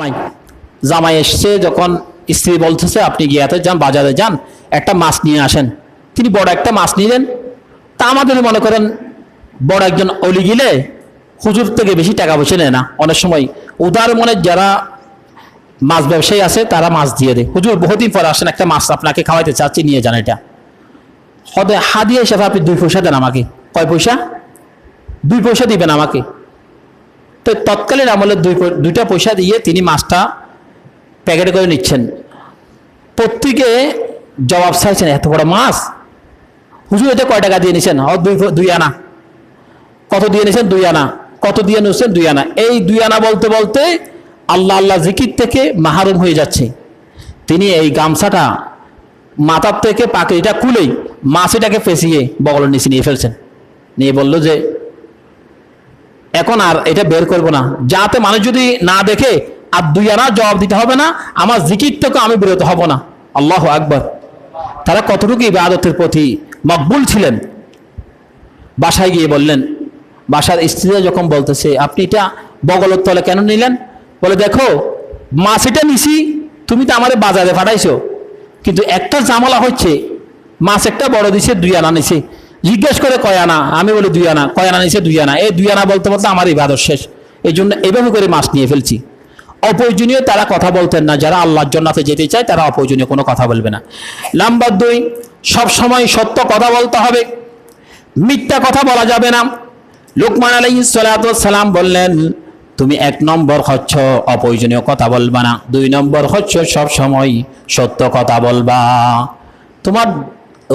জামাই। জামাই এসছে, যখন স্ত্রী বলতেছে, আপনি গিয়াতে যান, বাজারে যান, একটা মাছ নিয়ে আসেন। তিনি বড় একটা মাছ নিলেন। তা আমাদের মনে করেন, বড় একজন অলি গিলে হুজুর থেকে বেশি টাকা পয়সা নেয় না। অনেক সময় উদার মনে যারা মাছ ব্যবসায়ী আছে, তারা মাছ দিয়ে দেয়। হুজুর, বহুদিন পরে আসেন একটা মাছ, আপনাকে খাওয়াইতে চাচ্ছি, নিয়ে যান এটা। হদে হাদিয়া হিসাবে আপনি দুই পয়সা দেন আমাকে। কয় পয়সা? দুই পয়সা দিবেন আমাকে। তো তৎকালীন আমলে দুই দুইটা পয়সা দিয়ে তিনি মাছটা প্যাকেটে করে নিচ্ছেন। প্রত্যেকে জবাব চাইছেন, এত বড় মাছ? হুজুর, এটা কয় টাকা দিয়ে নিছেন? ও, দুই দুই আনা। কত দিয়ে নিছেন? দুই আনা। কত দিয়ে নিচ্ছেন দুই আনা। এই দুই আনা বলতে বলতে আল্লাহ আল্লাহ জিকির থেকে মাহারুম হয়ে যাচ্ছে। তিনি এই গামছাটা মাথার থেকে পাকড়িটা খুলেই মাছিটাকে ফেসিয়ে বগলের নিচে নিয়ে ফেলছেন। নিয়ে বলল যে এখন আর এটা বের করব না। যাতে মানুষ যদি না দেখে, আর দুই আনা জবাব দিতে হবে না, আমার জিকির থেকে আমি বিরত হব না। আল্লাহ আকবর। তারা কতটুকু ইবাদতের প্রতি মকবুল ছিলেন? বাসায় গিয়ে বললেন, বাসার স্ত্রীরা যখন বলতেছে, আপনি এটা বগলের তলে কেন নিলেন? বলে, দেখো মাছ এটা নিছি, তুমি তো আমাদের বাজারে পাঠাইছো কিন্তু একটা জামালা হচ্ছে, মাছ একটা বড় দিছে দুই আনা নিছে। জিজ্ঞেস করে কয় আনা? আমি বলি দুই আনা। কয় আনা নিছে? দুই আনা। এই দুই আনা বলতে বলতে আমার ইবাদত শেষ। এই জন্য এভাবে করে মাছ নিয়ে ফেলছি। অপ্রয়োজনীয় তারা কথা বলতেন না। যারা আল্লাহর জন্নাতে যেতে চায়, তারা অপ্রয়োজনীয় কোনো কথা বলবে না। নাম্বার দুই, সবসময় সত্য কথা বলতে হবে। মিথ্যা কথা বলা যাবে না। লোকমান আলাই সালাম বললেন, তুমি এক নম্বর হচ্ছ, অপ্রয়োজনীয় কথা বলবা না। দুই নম্বর হচ্ছ সব সময় সত্য কথা বলবা। তোমার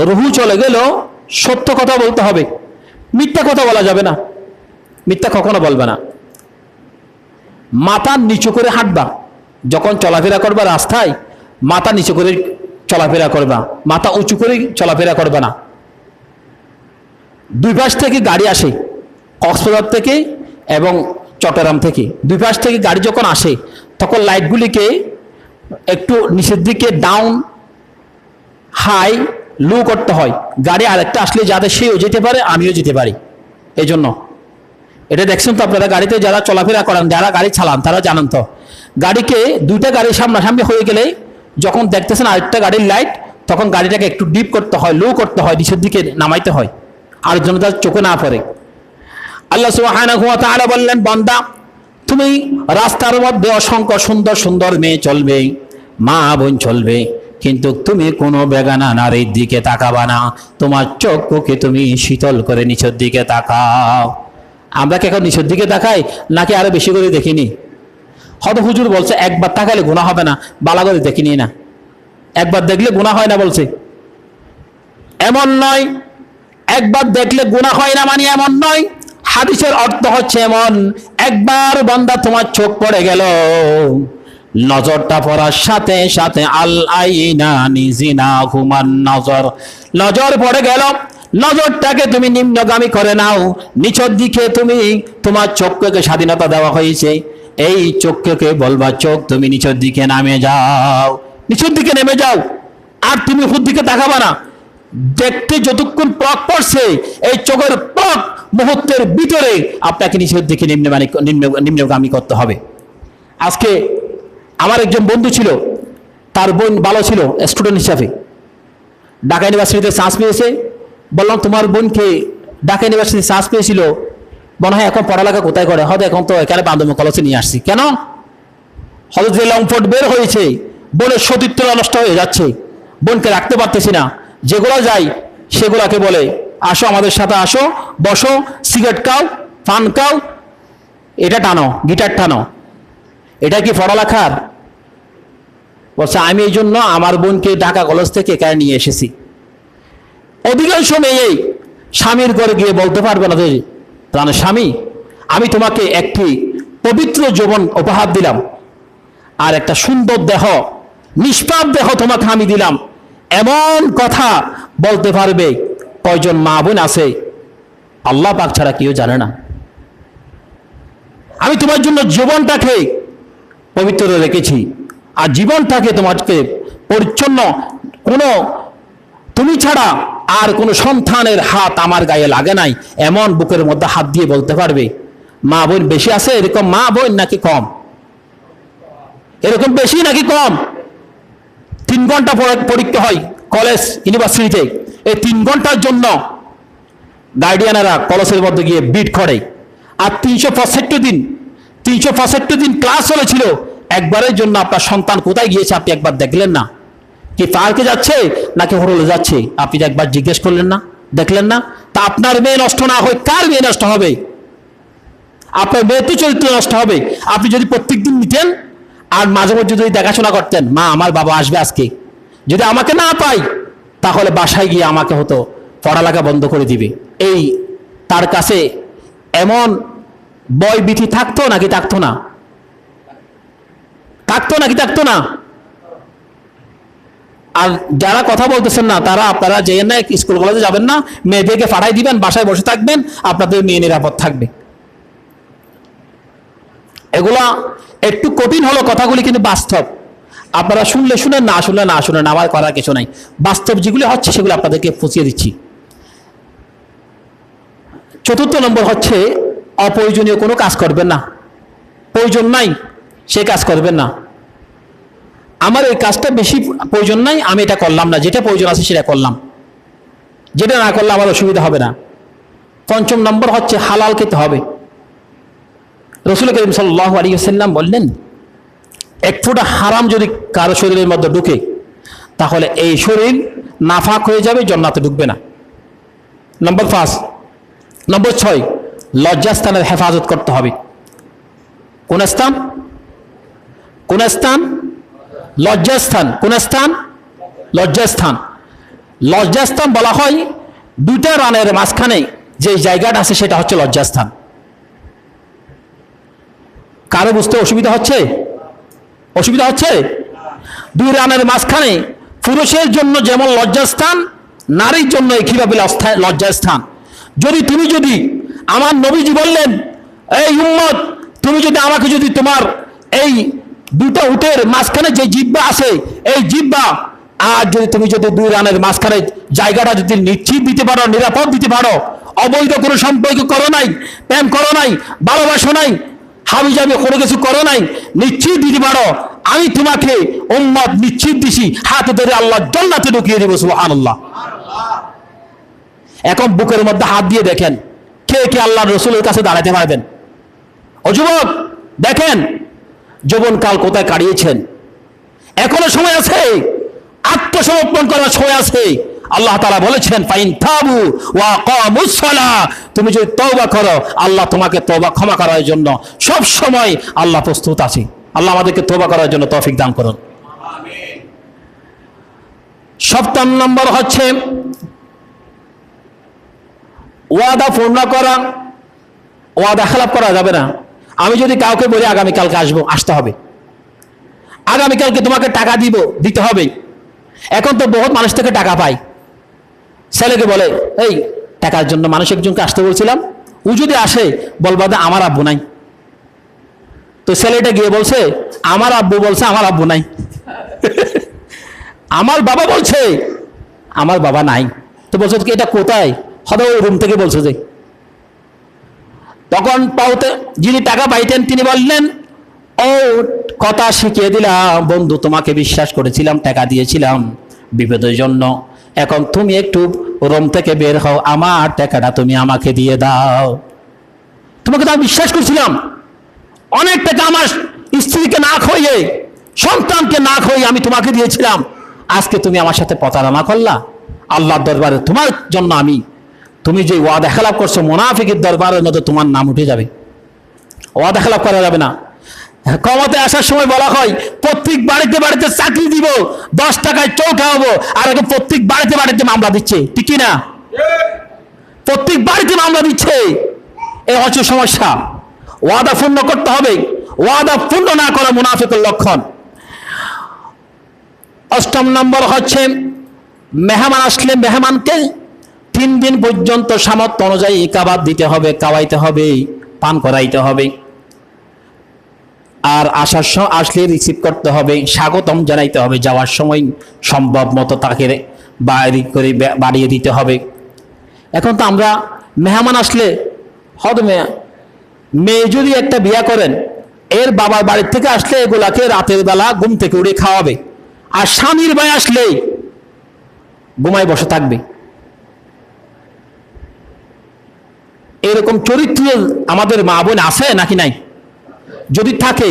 রুহু চলে গেল সত্য কথা বলতে হবে। মিথ্যা কথা বলা যাবে না। মিথ্যা কখনো বলবে না। মাথা নিচু করে হাঁটবা। যখন চলাফেরা করবা রাস্তায়, মাথা নিচু করে চলাফেরা করবা। মাথা উঁচু করে চলাফেরা করবে না। দুই পাশ থেকে গাড়ি আসে, কক্সবাজার থেকে এবং চট্টগ্রাম থেকে। দুই পাশ থেকে গাড়ি যখন আসে, তখন লাইটগুলিকে একটু নিচের দিকে ডাউন হাই লো করতে হয়। গাড়ি আরেকটা আসলে যাতে সেও যেতে পারে, আমিও যেতে পারি। এই জন্য এটা দেখছেন তো আপনারা, গাড়িতে যারা চলাফেরা করেন, যারা গাড়ি চালান, তারা জানেন তো। গাড়িকে দুইটা গাড়ির সামনাসামনি হয়ে গেলে যখন দেখতেছেন আরেকটা গাড়ির লাইট তখন গাড়িটাকে একটু ডিপ করতে হয়, লো করতে হয়, নিচের দিকে নামাইতে হয়। আর জন্য তার চোখে না পড়ে। আল্লাহ সুবহানাহু ওয়া তাআলা বললেন, বান্দা, তুমি রাস্তার মধ্যে অসংখ্য সুন্দর সুন্দর মেয়ে চলবে, মা বোন চলবে কিন্তু তুমি কোনো বেগানা নারীর দিকে তাকাবা না। তোমার চোখকে তুমি শীতল করে নিচের দিকে তাকাও। আমরা কি এখন নিচের দিকে তাকাই, নাকি আরও বেশি করে দেখিনি? হয়তো হুজুর বলছে, একবার তাকালে গুণা হবে না, বালা করে দেখিনি না। একবার দেখলে গুণা হয় না বলছে। এমন নয়, একবার দেখলে গুণা হয় না মানে এমন নয়। হাদিসের অর্থ হচ্ছে এমন, একবার বান্দা তোমার চোখ পড়ে গেল। নজরটা পড়ার সাথে সাথে আল আইনা নিজিনা নজর। নজর পড়ে গেল। নজরটাকে তুমি নিম্নগামী করে নাও। নিচের দিকে তুমি তোমার চোখকে স্বাধীনতা দেওয়া হয়েছে। এই চোখকে বলবা, চোখ, তুমি নিচের দিকে নামে যাও। নিচের দিকে নেমে যাও। আর তুমি হুদ দিকে তাকাবা না। দেখতে যতক্ষণ পক পড়ছে, এই চোখের পক মুহূর্তের ভিতরে আপনাকে নিচের দিকে নিম্নগামী নিম্ন নিম্নগামী করতে হবে। আজকে আমার একজন বন্ধু ছিল, তার বোন ভালো ছিল স্টুডেন্ট হিসাবে। ঢাকা ইউনিভার্সিটিতে চান্স পেয়েছে। বললাম, তোমার বোনকে ঢাকা ইউনিভার্সিটিতে চান্স পেয়েছিল। মনে হয় এখন পড়ালেখা কোথায় করে? হয়তো এখন তো এখানে বান্ধব কলেজে নিয়ে আসছি। কেন? হয়তো যে লংফোর্ট বের হয়েছে, বোনের সতীত্ব নষ্ট হয়ে যাচ্ছে। বোনকে রাখতে পারতেছি না। যেগুলো যাই, সেগুলাকে বলে, আসো আমাদের সাথে আসো, বসো সিগারেট খাও ফান খাও, এটা টানো গিটার টানো। এটা কি পড়ালেখার? বলছে, আমি এই জন্য আমার বোনকে ঢাকা কলেজ থেকে এখানে নিয়ে এসেছি। অধিকাংশ মেয়েই স্বামীর ঘরে গিয়ে বলতে পারবে না যে প্রাণের স্বামী, আমি তোমাকে একটি পবিত্র যৌবন উপহার দিলাম আর একটা সুন্দর দেহ, নিষ্পাপ দেহ তোমাকে আমি দিলাম। এমন কথা বলতে পারবে কয়জন মা বোন আছে, আল্লাহ পাক ছাড়া কেউ জানে না। আমি তোমার জন্য জীবনটাকে পবিত্র রেখেছি। আর জীবনটাকে তোমাকে পরিচ্ছন্ন। কোনো তুমি ছাড়া আর কোনো সন্তানের হাত আমার গায়ে লাগে নাই। এমন বুকের মধ্যে হাত দিয়ে বলতে পারবে, মা বোন বেশি আছে এরকম মা বোন নাকি কম? এরকম বেশি নাকি কম? তিন ঘণ্টা পরে পরীক্ষা হয় কলেজ, ইউনিভার্সিটিতে। এই তিন ঘণ্টার জন্য গার্ডিয়ানেরা কলেজের মধ্যে গিয়ে বিট করে। আর তিনশো পঁয়ষট্টি দিন তিনশো পঁয়ষট্টি দিন ক্লাস চলেছিল। একবারের জন্য আপনার সন্তান কোথায় গিয়েছে আপনি একবার দেখলেন না? কি পার্কে যাচ্ছে নাকি হোটেলে যাচ্ছে? আপনি একবার জিজ্ঞেস করলেন না, দেখলেন না? তা আপনার মেয়ে নষ্ট না হয়, কার মেয়ে নষ্ট হবে? আপনার মেয়ে তো চরিত্র নষ্ট হবে। আপনি যদি প্রত্যেক দিন নিতেন আর মাঝে মধ্যে যদি দেখাশোনা করতেন, মা, আমার বাবা আসবে আজকে। যদি আমাকে না পাই তাহলে বাসায় গিয়ে আমাকে হতো পড়ালেখা বন্ধ করে দিবে। এই তার কাছে এমন বয় বিধি থাকতো নাকি থাকতো না? থাকতো নাকি থাকতো না? আর যারা কথা বলতেছেন না, তারা আপনারা যে না স্কুল কলেজে যাবেন না, মেয়েদেরকে পাঠাই দিবেন, বাসায় বসে থাকবেন, আপনাদের মেয়ে নিরাপদ থাকবে। এগুলা একটু কঠিন হলো কথাগুলি, কিন্তু বাস্তব। আপনারা শুনলে শুনেন না শুনলে না শুনেন আমার করার কিছু নাই। বাস্তব যেগুলি হচ্ছে, সেগুলো আপনাদেরকে পুষিয়ে দিচ্ছি। চতুর্থ নম্বর হচ্ছে অপ্রয়োজনীয় কোনো কাজ করবেন না। প্রয়োজন নাই, সে কাজ করবেন না। আমার এই কাজটা বেশি প্রয়োজন নাই, আমি এটা করলাম না। যেটা প্রয়োজন আছে সেটা করলাম। যেটা না করলে আমার অসুবিধা হবে না। পঞ্চম নম্বর হচ্ছে হালাল খেতে হবে। রসুল করিম সাল্লাহ আলী সাল্লাম বললেন, এক ফোঁটা হারাম যদি কারও শরীরের মধ্যে ঢুকে, তাহলে এই শরীর নাফাক হয়ে যাবে, জন্নাতে ঢুকবে না। নম্বর পাঁচ। নম্বর ছয় লজ্জাস্থানের হেফাজত করতে হবে। কোন স্থান? কোন স্থান? লজ্জাস্থান। কোন স্থান? লজ্জাস্থান। লজ্জাস্থান বলা হয় দুইটা রানের মাঝখানে যে জায়গাটা আছে সেটা হচ্ছে লজ্জাস্থান। কারও বুঝতে অসুবিধা হচ্ছে? অসুবিধা হচ্ছে? দুই রানের মাঝখানে পুরুষের জন্য যেমন লজ্জাস্থান, নারীর জন্য লস্থা- লজ্জাস্থান। যদি তুমি যদি আমার নবীজি বললেন, এই উম্মত, তুমি যদি আমাকে যদি তোমার এই দুটো উটের মাঝখানে যে জিব্বা আছে, এই জিব্বা আর যদি তুমি যদি দুই রানের মাঝখানে জায়গাটা যদি নিশ্চিত দিতে পারো, নিরাপদ দিতে পারো, অবৈধ কোনো সম্পর্ক করো নাই, প্রেম করো নাই, ভালোবাসো নাই হাবি যাবে কোনো কিছু করো নাই, নিশ্চিত দিতে পারো, আমি তোমাকে উম্মত নিশ্চিত দিছি, হাতে ধরে আল্লাহ জল্লাতে ঢুকিয়ে দেবো, সুবহানাল্লাহ। এখন বুকের মধ্যে হাত দিয়ে দেখেন কে কে আল্লাহ রসুলের কাছে দাঁড়াতে পারবেন। ও যুবক, দেখেন, যৌবনকাল কোথায় কাটিয়েছেন। এখনও সময় আছে, আত্মসমর্পণ করার সময় আছে। আল্লাহ তারা বলেছেন, ফাইন তাবু ওয়া কামুস সালাহ তুমি যদি তওবা করো, আল্লাহ তোমাকে তওবা ক্ষমা করার জন্য সব সময় আল্লাহ প্রস্তুত আছে। আল্লাহ আমাদেরকে তওবা করার জন্য তৌফিক দান করুন। সপ্তম নম্বর হচ্ছে ওয়াদা পূর্ণ করা ওয়াদা খেলাপ করা যাবে না। আমি যদি কাউকে বলি, আগামীকালকে আসব, আসতে হবে। আগামীকালকে তোমাকে টাকা দিব, দিতে হবে। এখন তো বহুত মানুষ থেকে টাকা পায়। ছেলেকে বলে, এই, টাকার জন্য মানুষ একজনকে আসতে বলছিলাম। ও যদি আসে, বলবা আমার আব্বু নাই। তো ছেলেটা গিয়ে বলছে, আমার আব্বু বলছে, আমার আব্বু নাই। আমার বাবা বলছে, আমার বাবা নাই। তো বলছে, এটা কোথায়? হবে ওই রুম থেকে বলছে যে। তখন পাওতে যিনি টাকা পাইতেন, তিনি বললেন, ও, কথা শিখিয়ে দিলাম। বন্ধু, তোমাকে বিশ্বাস করেছিলাম, টাকা দিয়েছিলাম বিপদের জন্য। এখন তুমি একটু রুম থেকে বের হও, আমার টাকাটা তুমি আমাকে দিয়ে দাও। তোমাকে তো আমি বিশ্বাস করছিলাম। অনেক টাকা আমার স্ত্রীকে না খাইয়ে, সন্তানকে না খাইয়ে আমি তোমাকে দিয়েছিলাম। আজকে তুমি আমার সাথে প্রতারণা করলা। আল্লাহর দরবারে তোমার জন্য আমি তুমি যে ওয়াদা খেলাপ করছ মোনাফিকের দরবারের মধ্যে তোমার নাম উঠে যাবে। ওয়াদা খেলাপ করা যাবে না। ক্ষমতায় আসার সময় বলা হয়, প্রত্যেক বাড়িতে বাড়িতে চাকরি দিব, দশ টাকায় চৌকা হব, আর এখন প্রত্যেক বাড়িতে বাড়িতে মামলা দিচ্ছে। ঠিক না প্রত্যেক বাড়িতে মামলা দিচ্ছে। এই হচ্ছে সমস্যা। ওয়াদা পূর্ণ করতে হবে। ওয়াদা পূর্ণ না করা মুনাফিকের লক্ষণ। অষ্টম নম্বর হচ্ছে, মেহমান আসলে মেহমানকে তিন দিন পর্যন্ত সামর্থ্য অনুযায়ী কাবাব দিতে হবে কাওয়াইতে হবে, পান করাইতে হবে। আর আসার সময় আসলে রিসিভ করতে হবে, স্বাগতম জানাইতে হবে, যাওয়ার সময় সম্ভব মতো তাকে বাড়ি করে বাড়িয়ে দিতে হবে। এখন তো আমরা মেহমান আসলে, হদ মেয়ে মেয়ে যদি একটা বিয়া করেন, এর বাবার বাড়ির থেকে আসলে এগুলাকে রাতের বেলা ঘুম থেকে উড়ে খাওয়াবে। আর স্বামীর ভাই আসলেই ঘুমায় বসে থাকবে। এরকম চরিত্র আমাদের মা বোন আছে নাকি নাই? যদি থাকে,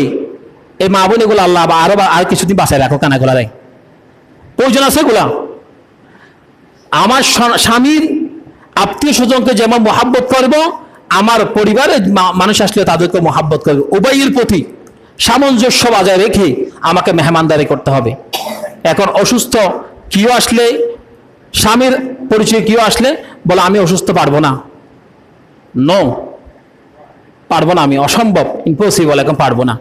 এই মা বোন এগুলো আল্লাহ বা আরও আর কিছুদিন বাঁচায় রাখো কেন এগুলা রে প্রয়োজন আছে এগুলা? আমার স্বামীর আত্মীয় স্বজনকে যেমন মহাব্বত করব, আমার পরিবারের মানুষ আসলে তাদেরকে মহাব্বত করবে। উভয়ের প্রতি সামঞ্জস্য বজায় রেখে আমাকে মেহমানদারি করতে হবে। এখন অসুস্থ কেউ আসলে, স্বামীর পরিচয় কেউ আসলে, বলে আমি অসুস্থ পারব না। নো পারব না আমি, অসম্ভব ইম্পসিবল এখন পারব না।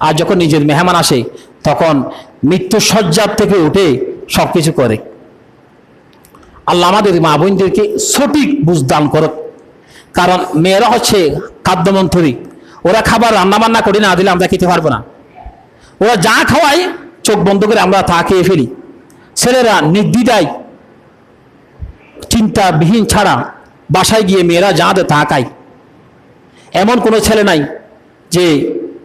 আর যখন নিজের মেহমান আসে, তখন মৃত্যু সজ্জার থেকে উঠে সব কিছু করে। আল্লাহ আমাদের মা বোনদেরকে সঠিক বুঝদান করুক। কারণ মেয়েরা হচ্ছে খাদ্যমন্ত্রী। ওরা খাবার রান্না বান্না করে না দিলে আমরা খেতে পারব না। ওরা যা খাওয়ায়, চোখ বন্ধ করে আমরা তা খেয়ে ফেলি। ছেলেরা নির্দ্বিধায়, চিন্তাবিহীন ছাড়া বাসায় গিয়ে মেয়েরা যা দেয় তা খায়। এমন কোনো ছেলে নাই যে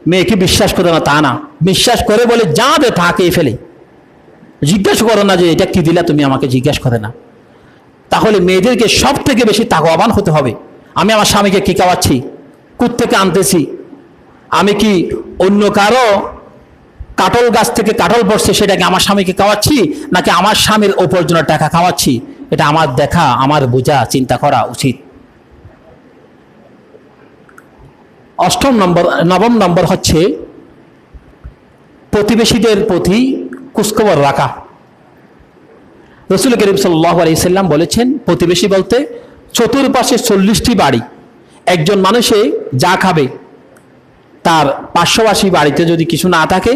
মেয়েকে বিশ্বাস করে না, তা না। বিশ্বাস করে বলে যা দে তা খেয়ে ফেলে। জিজ্ঞেস করো না যে এটা কি দিলা, তুমি আমাকে জিজ্ঞেস করে না। তাহলে মেয়েদেরকে সব থেকে বেশি তাকওয়াবান হতে হবে। আমি আমার স্বামীকে কি খাওয়াচ্ছি? থেকে আনতেছি? আমি কি অন্য কারও কাটল গাছ থেকে কাটল পড়ছে সেটাকে আমার স্বামীকে খাওয়াচ্ছি, নাকি আমার স্বামীর উপার্জনের টাকা খাওয়াচ্ছি? এটা আমার দেখা, আমার বোঝা, চিন্তা করা উচিত। অষ্টম নম্বর, নবম নম্বর হচ্ছে প্রতিবেশীদের প্রতি কুচখবর রাখা। রসুল করিম সাল্লাহ আলাইসাল্লাম বলেছেন, প্রতিবেশী বলতে চতুর্পাশে চল্লিশটি বাড়ি। একজন মানুষে যা খাবে, তার পার্শ্ববাসী বাড়িতে যদি কিছু না থাকে,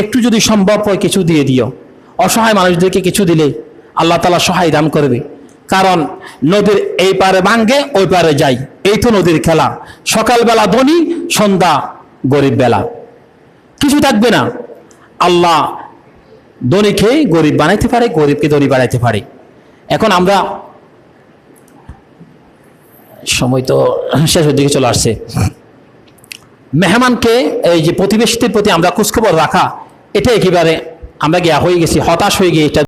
একটু যদি সম্ভব হয় কিছু দিয়ে দিও। অসহায় মানুষদেরকে কিছু দিলে আল্লাহ তালা সহায় দান করবে। কারণ নদীর এই পারে ভাঙ্গে, ওই পারে যাই এই তো নদীর খেলা। সকালবেলা ধনী, সন্ধ্যা গরিব বেলা। কিছু থাকবে না। আল্লাহ ধনীকে গরিব বানাইতে পারে, গরিবকে ধনী বানাইতে পারে। এখন আমরা সময় তো শেষের দিকে চলে আসছে। মেহমানকে এই যে প্রতিবেশীদের প্রতি আমরা খোঁজখবর রাখা এটা একেবারে আমরা গিয়া হয়ে গেছি, হতাশ হয়ে গিয়ে এটা